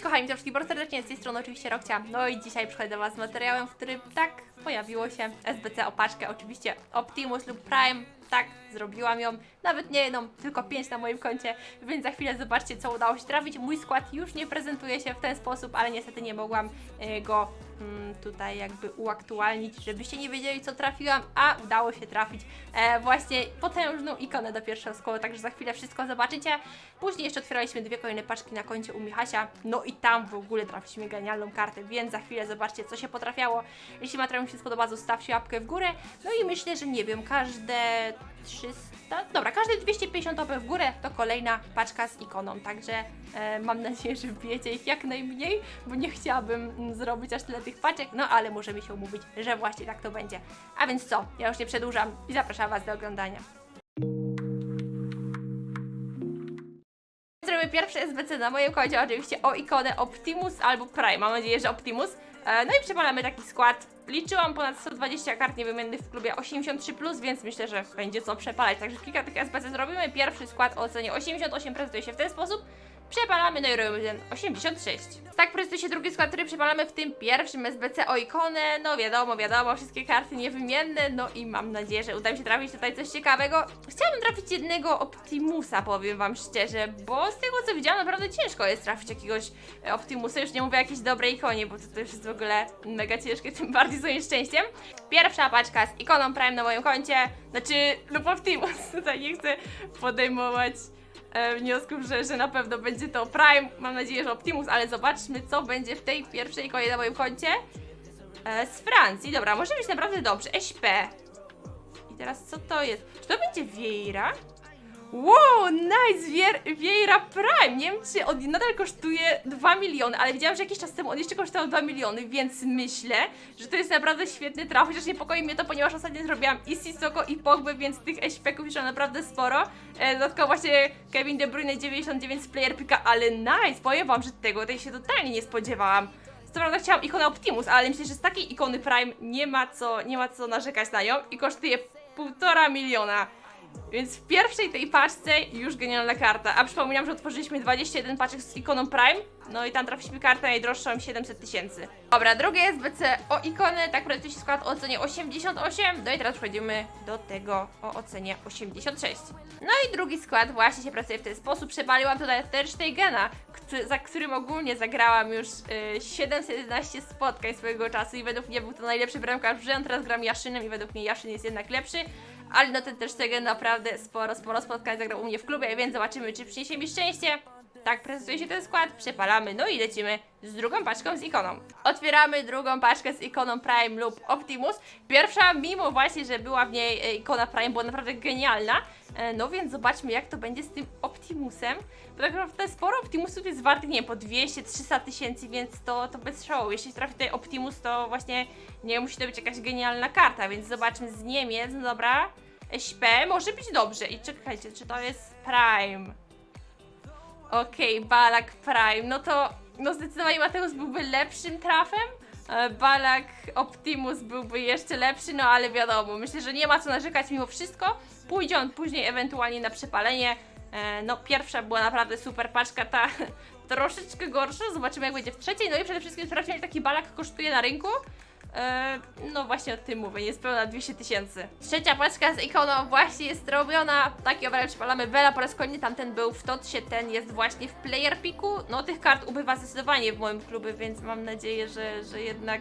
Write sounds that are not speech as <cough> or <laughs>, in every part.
Cześć kochani, witam wszystkich bardzo serdecznie, z tej strony oczywiście Rokcia. No i dzisiaj przychodzę do Was z materiałem, w którym tak pojawiło się. SBC opaczkę, oczywiście Optimus lub Prime, tak, zrobiłam ją, nawet nie jedną, tylko pięć na moim koncie, więc za chwilę zobaczcie co udało się trafić. Mój skład już nie prezentuje się w ten sposób, ale niestety nie mogłam e, go mm, tutaj jakby uaktualnić, żebyście nie wiedzieli co trafiłam, a udało się trafić e, właśnie potężną ikonę do pierwszego składu, także za chwilę wszystko zobaczycie. Później jeszcze otwieraliśmy dwie kolejne paczki na koncie u Michasia, no i tam w ogóle trafiliśmy genialną kartę, więc za chwilę zobaczcie co się potrafiało. Jeśli materiał mi się spodoba, zostawcie łapkę w górę, no i myślę, że nie wiem, każde 300, dobra, każde 250 łapek w górę to kolejna paczka z ikoną, także e, mam nadzieję, że wbijecie ich jak najmniej, bo nie chciałabym mm, zrobić aż tyle tych paczek, no ale możemy się umówić, że właśnie tak to będzie. A więc co, ja już nie przedłużam i zapraszam Was do oglądania. Zrobię pierwszy SBC na moim koncie, oczywiście o ikonę Optimus albo Prime, mam nadzieję, że Optimus. E, No i przepalamy taki skład. Liczyłam ponad 120 kart niewymiennych w klubie 83+, więc myślę, że będzie co przepalać. Także kilka tych SBC zrobimy. Pierwszy skład o ocenie 88 prezentuje się w ten sposób. Przepalamy, no i robimy ten 86. Tak prezentuje się drugi skład, który przepalamy w tym pierwszym SBC o ikonę. No wiadomo, wiadomo, wszystkie karty niewymienne. No i mam nadzieję, że uda mi się trafić tutaj coś ciekawego. Chciałabym trafić jednego Optimusa, powiem wam szczerze, bo z tego co widziałam, naprawdę ciężko jest trafić jakiegoś e, Optimusa. Już nie mówię o jakiejś dobrej ikonie, bo to, to już jest w ogóle mega ciężkie, tym <laughs> bardziej z moim szczęściem. Pierwsza paczka z ikoną Prime na moim koncie, znaczy lub Optimus. <laughs> Tutaj nie chcę podejmować wniosków, że, że na pewno będzie to Prime. Mam nadzieję, że Optimus, ale zobaczmy, co będzie w tej pierwszej ikonie na moim koncie. E, z Francji, dobra, może być naprawdę dobrze. SP. I teraz co to jest? Czy to będzie Vieira? Wow, nice! Wier- Prime! Nie wiem, czy on nadal kosztuje 2 miliony, ale widziałam, że jakiś czas temu on jeszcze kosztował 2 miliony, więc myślę, że to jest naprawdę świetny traf, chociaż niepokoi mnie to, ponieważ ostatnio zrobiłam i Sissoko i Pogbę, więc tych HP-ków już mam naprawdę sporo. E, dodatkowo właśnie Kevin De Bruyne 99 z player picka, ale nice! Powiem wam, że tego tej się totalnie nie spodziewałam. Co prawda chciałam ikonę Optimus, ale myślę, że z takiej ikony Prime nie ma co, nie ma co narzekać na nią i kosztuje półtora miliona. Więc w pierwszej tej paczce już genialna karta. A przypominam, że otworzyliśmy 21 paczek z ikoną Prime. No i tam trafiliśmy kartę najdroższą 700 tysięcy. Dobra, drugie SBC o ikonę, tak prezentuje się skład o ocenie 88. No i teraz przechodzimy do tego o ocenie 86. No i drugi skład właśnie się pracuje w ten sposób. Przepaliłam tutaj Ter Stegena, któ- za którym ogólnie zagrałam już y, 711 spotkań swojego czasu i według mnie był to najlepszy bramkarz w Teraz gram Jaszynem i według mnie Jaszyn jest jednak lepszy. Ale no ten też Stegen naprawdę sporo, sporo spotkań zagrał u mnie w klubie, więc zobaczymy, czy przyniesie mi szczęście. Tak prezentuje się ten skład, przepalamy, no i lecimy z drugą paczką z ikoną. Otwieramy drugą paczkę z ikoną Prime lub Optimus. Pierwsza, mimo właśnie, że była w niej e, ikona Prime, była naprawdę genialna. E, No więc zobaczmy, jak to będzie z tym Optimusem. Bo tak naprawdę sporo Optimusów jest wartych, nie wiem, po 200-300 tysięcy, więc to, to bez show. Jeśli trafi tutaj Optimus, to właśnie nie musi to być jakaś genialna karta, więc zobaczmy z Niemiec, no dobra. SP może być dobrze. I czekajcie, czy to jest Prime? Okej, Balak Prime. No to no zdecydowanie Mateusz byłby lepszym trafem. E, Balak Optimus byłby jeszcze lepszy, no ale wiadomo, myślę, że nie ma co narzekać mimo wszystko. Pójdzie on później ewentualnie na przepalenie. E, No pierwsza była naprawdę super paczka, ta <laughs> troszeczkę gorsza. Zobaczymy jak będzie w trzeciej. No i przede wszystkim sprawdźmy jak taki balak kosztuje na rynku. E, no właśnie o tym mówię, niespełna 200 tysięcy. Trzecia paczka z ikoną właśnie jest robiona. Taki obrazek przypalamy Vela po raz kolejny, tamten był w Totsie, ten jest właśnie w player piku. No tych kart ubywa zdecydowanie w moim klubie, więc mam nadzieję, że, że jednak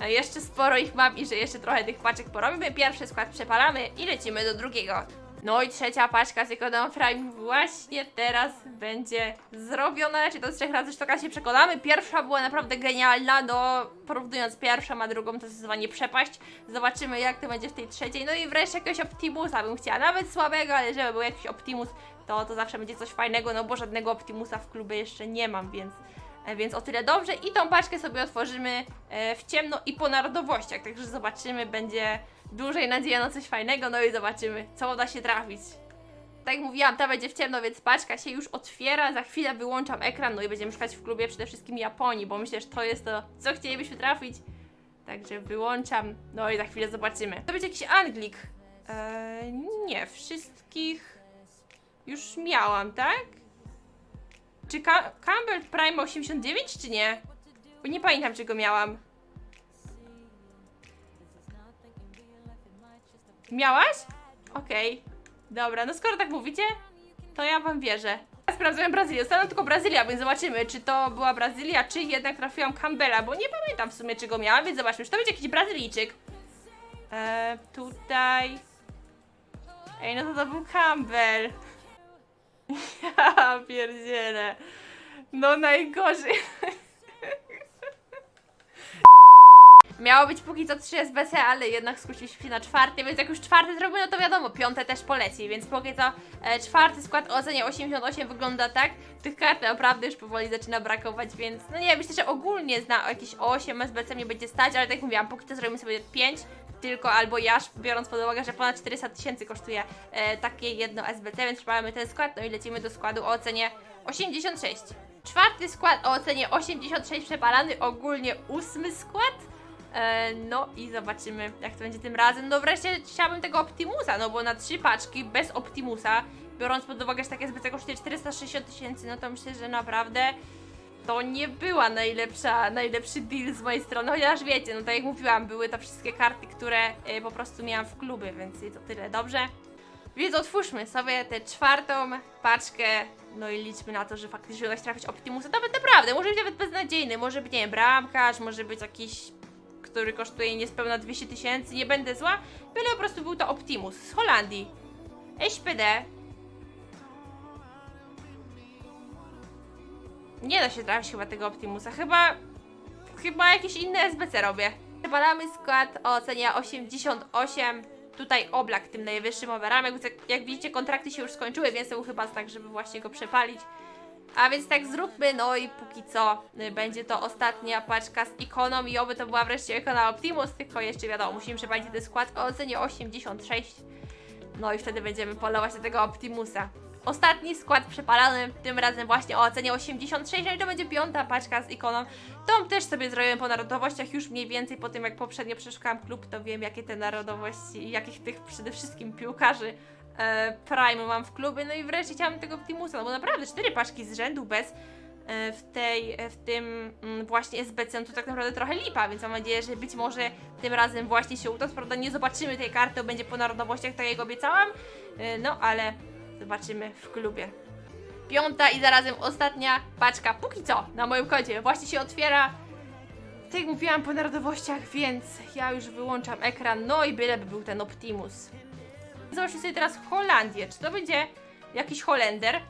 e, jeszcze sporo ich mam i że jeszcze trochę tych paczek porobimy. Pierwszy skład przepalamy i lecimy do drugiego. No i trzecia paczka z ikoną Prime właśnie teraz będzie zrobiona, raczej do trzech razy sztuka się przekonamy. Pierwsza była naprawdę genialna, no porównując pierwszą a drugą to zdecydowanie przepaść. Zobaczymy jak to będzie w tej trzeciej. No i wreszcie jakiegoś Optimusa bym chciała, nawet słabego, ale żeby był jakiś Optimus, to, to zawsze będzie coś fajnego, no bo żadnego Optimusa w klubie jeszcze nie mam, więc... Więc o tyle dobrze i tą paczkę sobie otworzymy e, w ciemno i po narodowościach, także zobaczymy, będzie dłużej nadzieja na coś fajnego, no i zobaczymy, co uda się trafić. Tak jak mówiłam, ta będzie w ciemno, więc paczka się już otwiera, za chwilę wyłączam ekran, no i będziemy szukać w klubie przede wszystkim Japonii, bo myślę, że to jest to, co chcielibyśmy trafić. Także wyłączam, no i za chwilę zobaczymy. To będzie jakiś Anglik. Eee, nie, wszystkich już miałam, tak? Czy Ca- Campbell Prime 89 czy nie? Bo nie pamiętam czego miałam. Miałaś? Okej. Dobra, no skoro tak mówicie, to ja wam wierzę. Ja sprawdzałem Brazylię. Została tylko Brazylia, więc zobaczymy, czy to była Brazylia, czy jednak trafiłam Campbella, bo nie pamiętam w sumie czego miałam, więc zobaczmy, czy to będzie jakiś Brazylijczyk. Eee, tutaj... Ej, no to to był Campbell. <laughs> Ja pierdzielę. No najgorzej. <laughs> Miało być póki co 3 SBC, ale jednak skusiliśmy się na czwarty, więc jak już czwarty zrobił, no to wiadomo, piąte też poleci, więc póki co e, czwarty skład ocenie 88 wygląda tak. Tych kart naprawdę już powoli zaczyna brakować, więc no nie, myślę, że ogólnie zna jakieś 8 SBC mnie będzie stać, ale tak jak mówiłam, póki co zrobimy sobie 5 tylko albo jaż, biorąc pod uwagę, że ponad 400 tysięcy kosztuje e, takie jedno SBC, więc przepalamy ten skład, no i lecimy do składu o ocenie 86. Czwarty skład o ocenie 86 przepalany, ogólnie ósmy skład. E, no i zobaczymy, jak to będzie tym razem. No wreszcie chciałabym tego Optimusa, no bo na trzy paczki bez Optimusa, biorąc pod uwagę, że takie SBC kosztuje 460 tysięcy, no to myślę, że naprawdę to nie była najlepsza, najlepszy deal z mojej strony, chociaż wiecie, no tak jak mówiłam, były to wszystkie karty, które e, po prostu miałam w klubie, więc to tyle dobrze. Więc otwórzmy sobie tę czwartą paczkę, no i liczmy na to, że faktycznie uda się trafić Optimusa. Nawet naprawdę, może być nawet beznadziejny, może być, nie wiem, bramkarz, może być jakiś, który kosztuje niespełna 200 tysięcy, nie będę zła, byle po prostu był to Optimus z Holandii. SPD. Nie da się trafić chyba tego Optimusa, chyba, chyba jakieś inne SBC robię. Przepalamy skład o ocenie 88. Tutaj oblak tym najwyższym overem. Jak, jak widzicie, kontrakty się już skończyły, więc to był chyba znak, żeby właśnie go przepalić. A więc tak zróbmy, no i póki co y, będzie to ostatnia paczka z ikoną i oby to była wreszcie ikona Optimus, tylko jeszcze wiadomo, musimy przepalić ten skład o ocenie 86. No i wtedy będziemy polować na tego Optimusa. Ostatni skład przepalany, tym razem właśnie o ocenie 86, no i to będzie piąta paczka z ikoną. Tą też sobie zrobiłem po narodowościach, już mniej więcej po tym jak poprzednio przeszukałam klub, to wiem jakie te narodowości jakich tych przede wszystkim piłkarzy e, Prime mam w klubie. No i wreszcie chciałam tego Optimusa, no bo naprawdę cztery paczki z rzędu bez e, w tej, w tym mm, właśnie SBC, no to tak naprawdę trochę lipa, więc mam nadzieję, że być może tym razem właśnie się uda. Prawda nie zobaczymy tej karty, będzie po narodowościach, tak jak obiecałam, e, no ale zobaczymy w klubie. Piąta i zarazem ostatnia paczka, póki co, na moim koncie. Właśnie się otwiera. Tak jak mówiłam po narodowościach, więc ja już wyłączam ekran. No i byleby był ten Optimus. Zobaczmy sobie teraz Holandię. Czy to będzie jakiś Holender?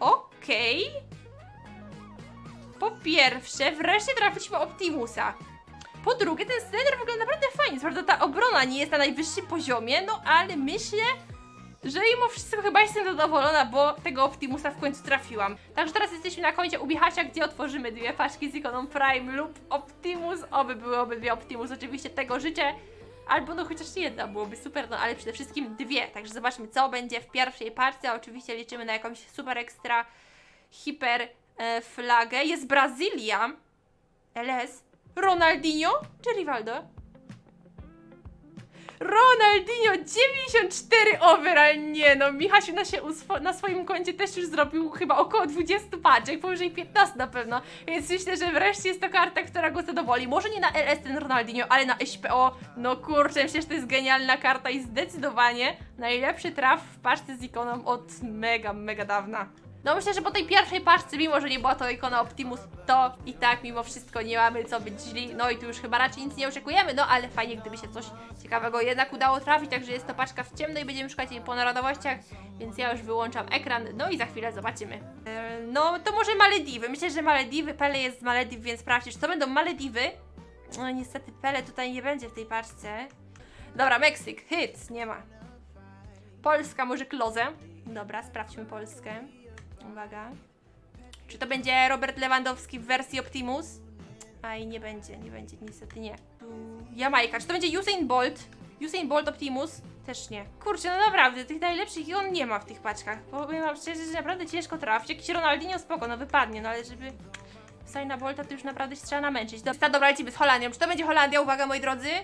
Okej. Po pierwsze, wreszcie trafiliśmy Optimusa. Po drugie, ten Slender wygląda naprawdę fajnie. Prawda ta obrona nie jest na najwyższym poziomie, no ale myślę, że mimo wszystko chyba jestem zadowolona, bo tego Optimusa w końcu trafiłam. Także teraz jesteśmy na końcu Ubichacia, gdzie otworzymy dwie paczki z ikoną Prime lub Optimus. Oby były obydwie Optimus, oczywiście tego życzę. Albo no chociaż jedna byłoby super, no ale przede wszystkim dwie. Także zobaczmy co będzie w pierwszej paczce. Oczywiście liczymy na jakąś super ekstra hiper e, flagę. Jest Brazylia. LS. Ronaldinho czy Rivaldo? Ronaldinho 94 overall, nie no, Michasiu na, się na swoim koncie też już zrobił chyba około 20 paczek, powyżej 15 na pewno, więc myślę, że wreszcie jest to karta, która go zadowoli. Może nie na LS ten Ronaldinho, ale na SPO, no kurczę, myślę, że to jest genialna karta i zdecydowanie najlepszy traf w paczce z ikoną od mega, mega dawna. No myślę, że po tej pierwszej paczce, mimo że nie była to ikona Optimus, to i tak mimo wszystko nie mamy co być źli. No i tu już chyba raczej nic nie oczekujemy, no ale fajnie gdyby się coś ciekawego jednak udało trafić, także jest to paczka w ciemno i będziemy szukać jej po narodowościach, więc ja już wyłączam ekran, no i za chwilę zobaczymy. E, no to może Malediwy, myślę, że Malediwy, Pele jest z Malediw, więc sprawdźcie, czy to będą Malediwy. No niestety Pele tutaj nie będzie w tej paczce. Dobra, Meksyk, hits, nie ma. Polska, może Klozę. Dobra, sprawdźmy Polskę. Uwaga. Czy to będzie Robert Lewandowski w wersji Optimus? Aj, nie będzie, nie będzie, niestety nie. Jamajka. Czy to będzie Usain Bolt? Usain Bolt Optimus? Też nie. Kurczę, no naprawdę, tych najlepszych i on nie ma w tych paczkach. Powiem wam szczerze, że naprawdę ciężko trafić. Jakiś Ronaldinho spoko, no wypadnie, no ale żeby... Usaina Bolta to już naprawdę się trzeba namęczyć. Dobra, dobra, lecimy z Holandią. Czy to będzie Holandia? Uwaga, moi drodzy. <laughs>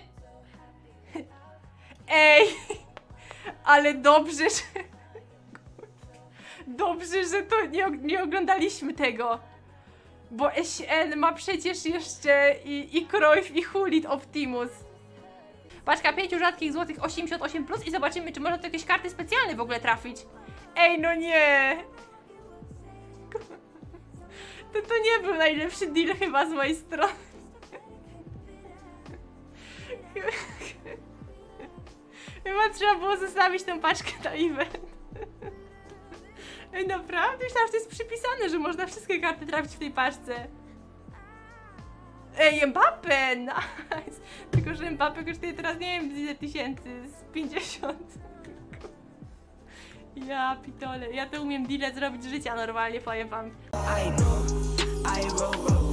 Ej! <laughs> Ale dobrze, że... Dobrze, że to nie, nie oglądaliśmy tego. Bo SN ma przecież jeszcze i, i Cruyff, i Hulit Optimus. Paczka 5 rzadkich złotych 88 plus i zobaczymy, czy można tu jakieś karty specjalne w ogóle trafić. Ej, no nie! To, to nie był najlepszy deal chyba z mojej strony. Chyba trzeba było zostawić tę paczkę na event. Ej, naprawdę? Myślałam, że to jest przypisane, że można wszystkie karty trafić w tej paczce. Ej, Mbappe! Nice! Tylko, że Mbappe kosztuje teraz nie wiem ile tysięcy, z 50. Ja pitole, ja to umiem deale zrobić życia normalnie, powiem wam. I roll, I roll, roll.